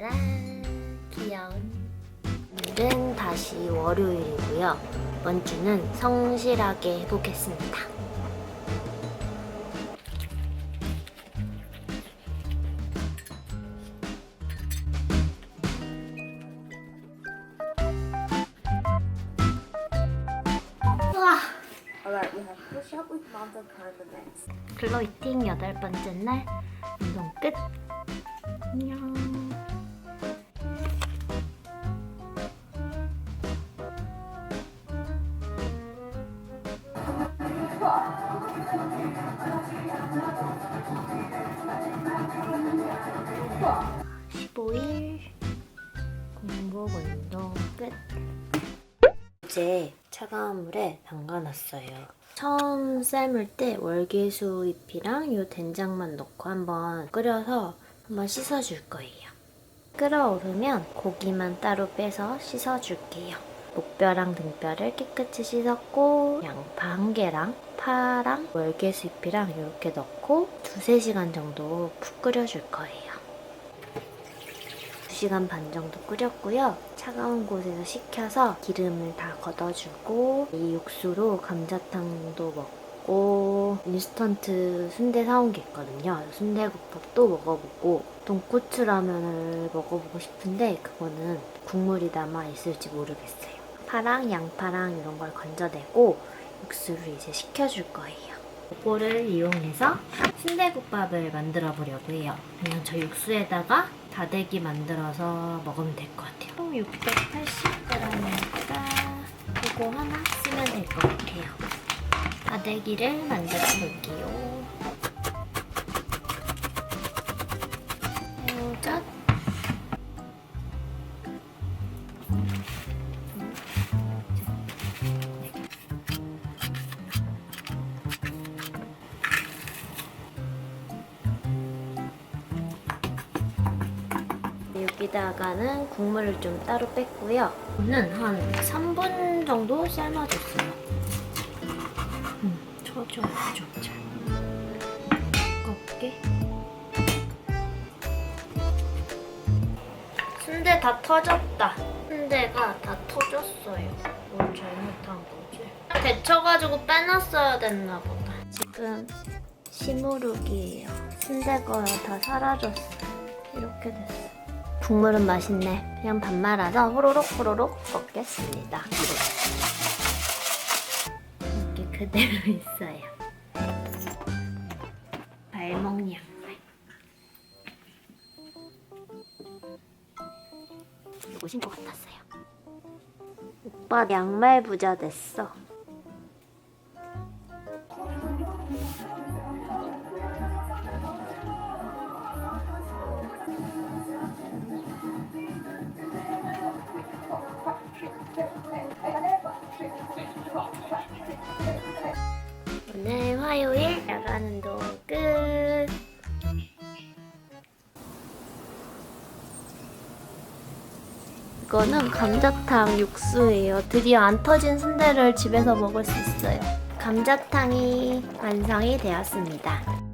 짜란 귀여운 오늘은 다시 월요일이고요. 이번 주는 성실하게 해보겠습니다. 글로이팅 여덟 번째 날 운동 끝. 안녕. 어제 차가운 물에 담가놨어요. 처음 삶을 때 월계수 잎이랑 요 된장만 넣고 한번 끓여서 한번 씻어줄 거예요. 끓어오르면 고기만 따로 빼서 씻어줄게요. 목뼈랑 등뼈를 깨끗이 씻었고 양파 한 개랑 파랑 월계수 잎이랑 이렇게 넣고 두세 시간 정도 푹 끓여줄 거예요. 2시간 반 정도 끓였고요. 차가운 곳에서 식혀서 기름을 다 걷어주고 이 육수로 감자탕도 먹고 인스턴트 순대 사온 게 있거든요. 순대국밥도 먹어보고 돈코츠 라면을 먹어보고 싶은데 그거는 국물이 남아 있을지 모르겠어요. 파랑 양파랑 이런 걸 건져내고 육수를 이제 식혀줄 거예요. 이거를 이용해서 순대국밥을 만들어 보려고 해요. 그냥 저 육수에다가 다대기 만들어서 먹으면 될 것 같아요. 총 680g이니까 이거 하나 쓰면 될 것 같아요. 다대기를 만들어 볼게요. 여기다가는 국물을 좀 따로 뺐고요. 이는 한 3분 정도 삶아줬어요. 음, 잘. 두껍게. 순대 다 터졌다. 순대가 다 터졌어요. 뭘 잘못한 거지? 데쳐가지고 빼놨어야 됐나 보다. 지금 시무룩이에요. 순대가 다 사라졌어. 이렇게 됐어. 국물은 맛있네. 그냥 밥 말아서 호로록 호로록 먹겠습니다. 이렇게 그대로 있어요. 발목 양말. 이거 신것 같았어요. 오빠 양말 부자 됐어. 오늘 화요일 나가는 동 끝. 이거는 감자탕 육수예요. 드디어 안 터진 순대를 집에서 먹을 수 있어요. 감자탕이 완성이 되었습니다.